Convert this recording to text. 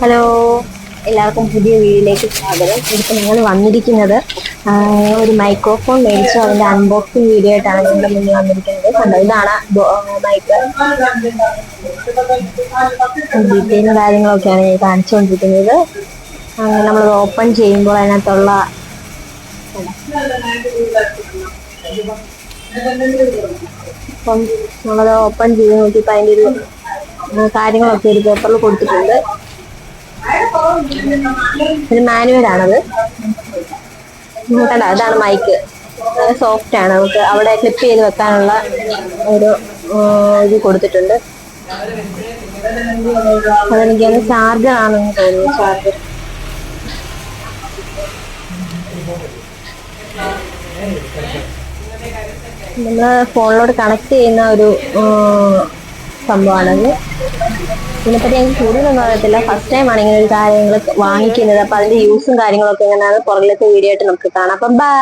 Hello. എല്ലാവർക്കും പുതിയ വീഡിയോയിലേക്ക് സ്വാഗതം. ഇതിപ്പോൾ നിങ്ങൾ വന്നിരിക്കുന്നത് ഒരു മൈക്രോഫോൺ മേടിച്ചു അതിന്റെ അൺബോക്സിംഗ് വീഡിയോ ആയിട്ടാണ് നിങ്ങളുടെ മുന്നിൽ വന്നിരിക്കുന്നത്. കണ്ടോ ഇതാണ് മൈക്ക് ഡീറ്റെയിലും കാര്യങ്ങളൊക്കെയാണ് ഞാൻ കാണിച്ചുകൊണ്ടിരിക്കുന്നത്. നമ്മൾ ഓപ്പൺ ചെയ്യുമ്പോൾ അതിനകത്തുള്ള അപ്പം നമ്മളത് ഓപ്പൺ ചെയ്ത് നോക്കിയപ്പോൾ അതിന്റെ ഒരു കാര്യങ്ങളൊക്കെ ഒരു പേപ്പറിൽ കൊടുത്തിട്ടുണ്ട്. ഒരു മാനുവലാണത്. കണ്ട? അതാണ് മൈക്ക്. സോഫ്റ്റ് ആണ്. നമുക്ക് അവിടെ ക്ലിപ്പ് ചെയ്ത് വെക്കാനുള്ള ഒരു ഇത് കൊടുത്തിട്ടുണ്ട്. അതെനിക്ക് ചാർജർ ആണെന്ന് തോന്നുന്നു ചാർജർ നമ്മൾ ഫോണിലോട് കണക്ട് ചെയ്യുന്ന ഒരു സംഭവമാണത്. ഇതിനെപ്പറ്റി എനിക്ക് കൂടുതലൊന്നും അറിയത്തില്ല. ഫസ്റ്റ് ടൈം ആണ് ഇങ്ങനെ ഒരു കാര്യങ്ങൾ വാങ്ങിക്കുന്നത്. അപ്പൊ അതിന്റെ യൂസും കാര്യങ്ങളൊക്കെ എങ്ങനെയാണ് പുറകിലത്തെ വീഡിയോ ആയിട്ട് നമുക്ക് കാണാം. അപ്പം ബൈ